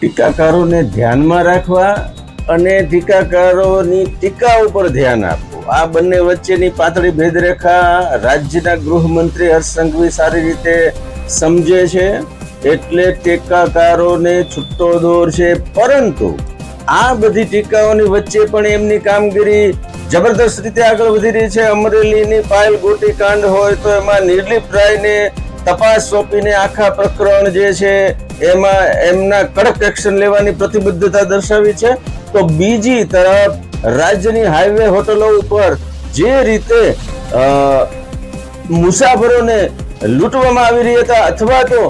ટીકાકારોને ધ્યાનમાં રાખવા અને ટીકાકારોની ટીકા ઉપર ધ્યાન આપવું. આ બંને વચ્ચેની પાતળી ભેદરેખા રાજ્યના ગૃહમંત્રી હર્ષ સંઘવી સારી રીતે સમજે છે, એટલે ટીકાકારોને છૂટો દોર છે. પરંતુ આ બધી ટીકાઓની વચ્ચે પણ એમની કામગીરી જબરદસ્ત રીતે આગળ વધી રહી છે. અમરેલીની પાયલ ગોટી કાંડ હોય તો એમાં નિર્લિપ રાયને તપાસ સોંપીને આખા પ્રકરણ જે છે એમાં એમના કડક એક્શન લેવાની પ્રતિબદ્ધતા દર્શાવી છે. તો બીજી તરફ રાજ્યની હાઈવે હોટલો ઉપર જે રીતે મુસાફરોને લૂંટવામાં આવી રહ્યા હતા અથવા તો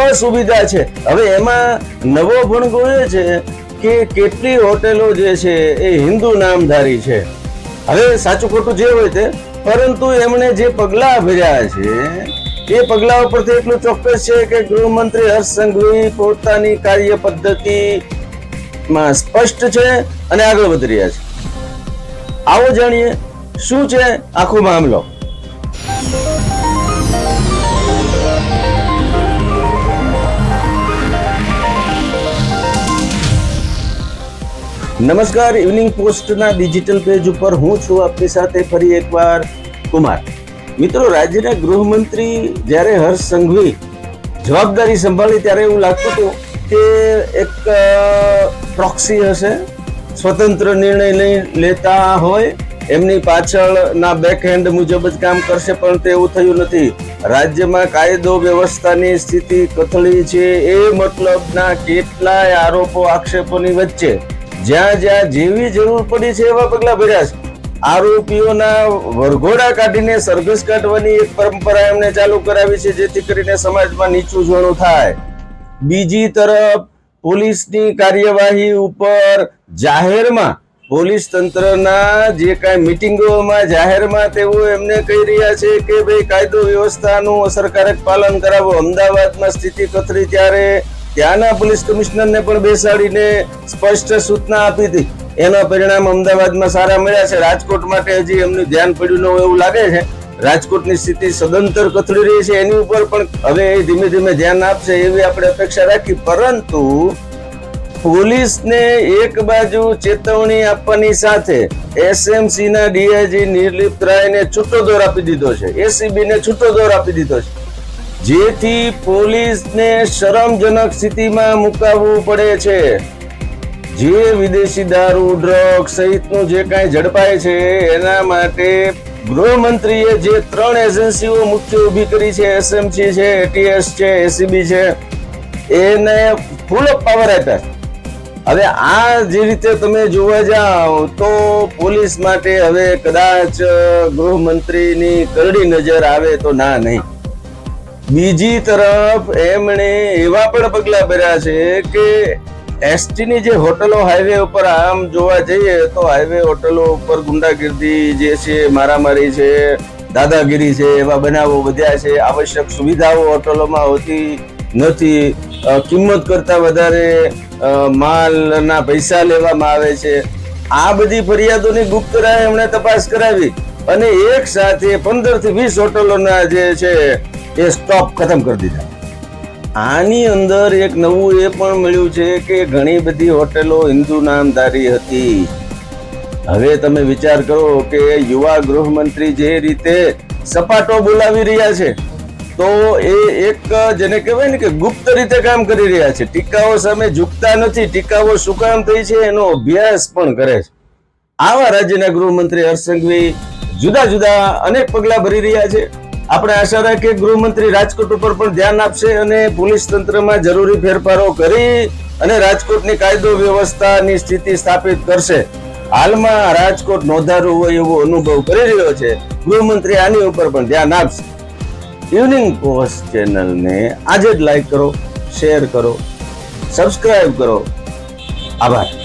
અસુવિધા છે. હવે એમાં નવો ભણગો એ છે કે કેટલી હોટેલો જે છે એ હિન્દુ નામધારી છે. હવે સાચું ખોટું જે હોય તે, પરંતુ એમણે જે પગલાં ભર્યા છે એ પગલા ઉપરથી એટલું ચોક્કસ છે કે ગૃહમંત્રી હર્ષ સંઘવી પોતાની કાર્ય પદ્ધતિમાં સ્પષ્ટ છે અને આગળ વધી રહ્યા છે. આવો જાણીએ શું છે આખો મામલો? નમસ્કાર, ઇવનિંગ પોસ્ટના ડિજિટલ પેજ ઉપર હું છું આપની સાથે ફરી એકવાર કુમાર. મિત્રો, રાજ્યના ગૃહમંત્રી જ્યારે હર્ષ સંઘવી જવાબદારી સંભાળી ત્યારે એવું લાગતું હતું કે એક પ્રોક્સી હશે, સ્વતંત્ર નિર્ણય લઈ લેતા હોય, એમની પાછળના બેક હેન્ડ મુજબ જ કામ કરશે, પણ તે એવું થયું નથી. રાજ્યમાં કાયદો વ્યવસ્થાની સ્થિતિ કથળી છે એ મતલબના કેટલાય આરોપો આક્ષેપોની વચ્ચે. જ્યાં જ્યાં જેવી જરૂર પડી છે એવા પગલાં ભર્યા છે. આરોપીઓના વરઘોડા કાઢીને સરઘસ કાઢવાની એક પરંપરા એમને ચાલુ કરાવી છે, જેથી કરીને સમાજમાં નીચું જોણું થાય. બીજી તરફ, પોલીસની કાર્યવાહી ઉપર જાહેરમાં પોલીસ તંત્રના જે કાંઈ મિટિંગોમાં જાહેરમાં તેઓ એમને કહી રહ્યા છે કે ભાઈ, કાયદો વ્યવસ્થાનું અસરકારક પાલન કરાવો. અમદાવાદમાં સ્થિતિ કથરી ત્યારે ત્યાંના પોલીસ કમિશનરને પણ બેસાડીને સ્પષ્ટ સૂચના આપી હતી. એના પરિણામ અમદાવાદમાં સારા મળ્યા છે. રાજકોટ માટે હજી એમનું ધ્યાન પડ્યું ન હોય એવું લાગે છે. રાજકોટની સ્થિતિ સદંતર કથળી રહી છે. એની ઉપર પણ હવે એ ધીમે ધીમે ધ્યાન આપશે એવી આપણે અપેક્ષા રાખી. પરંતુ પોલીસને એક બાજુ ચેતવણી આપવાની સાથે એસએમસી ના ડીઆઈજી નિર્લિપ્ત રાયને છૂટો દોર આપી દીધો છે. એસીબી ને છૂટો દોર આપી દીધો છે. જેથી પોલીસને શરમજનક સ્થિતિમાં મુકાવવું પડે છે. જે વિદેશી દારૂ ડ્રગ સહિતનું જે કાંઈ ઝડપાય છે, એના માટે ગૃહમંત્રીએ જે ત્રણ એજન્સીઓ મુખ્ય ઊભી કરી છે, એસએમસી છે, એટીએસ છે, એસીબી છે, એને ફૂલ ઓફ પાવર આપ્યા. હવે આ જે રીતે તમે જોવા જાઓ તો પોલીસ માટે હવે કદાચ ગૃહમંત્રીની કરડી નજર આવે તો ના નહીં બીજી તરફ એમણે એવા પણ પગલા ભર્યા છે કે એસટી ની જે હોટલો હાઈવે ઉપર આમ જોવા જઈએ તો હાઈવે હોટલો ઉપર ગુંડાગીર્દી જે છે, મારામારી છે, દાદાગીરી છે, એવા બનાવો વધ્યા છે. આવશ્યક સુવિધાઓ હોટલોમાં હોતી નથી. કિંમત કરતા વધારે માલના પૈસા લેવામાં આવે છે. આ બધી ફરિયાદોની ગુપ્ત રાય એમણે તપાસ કરાવી અને એક સાથે પંદરથી વીસ હોટલોના જે છે, એ સ્ટોપ ખતમ કરી દીધા. આની અંદર એક નવું એ પણ મળ્યું છે કે ઘણી બધી હોટેલો હિન્દુ નામધારી હતી. હવે તમે વિચાર કરો કે યુવા ગૃહમંત્રી જે રીતે સપાટો બોલાવી રહ્યા છે, તો એ એક જેને કહેવાય ને કે ગુપ્ત રીતે કામ કરી રહ્યા છે. ટીકાઓ સામે ઝૂકતા નથી, ટીકાઓ શું કામ થઈ છે એનો અભ્યાસ પણ કરે છે. આવા રાજ્યના ગૃહમંત્રી હર્ષ સંઘવી જુદા જુદા અનેક પગલાં ભરી રહ્યા છે. આપણે આશા રાખીએ ગૃહમંત્રી રાજકોટ ઉપર પણ ધ્યાન આપશે અને પોલીસ તંત્રમાં જરૂરી ફેરફારો કરી અને રાજકોટની કાયદો વ્યવસ્થાની સ્થિતિ સ્થાપિત કરશે. હાલમાં રાજકોટ નોંધારું હોય એવો અનુભવ કરી રહ્યો છે. ગૃહમંત્રી આની ઉપર પણ ધ્યાન આપશે. ઇવનિંગ પોસ્ટ ચેનલને આજે જ લાઈક કરો શેર કરો સબસ્ક્રાઈબ કરો. આભાર.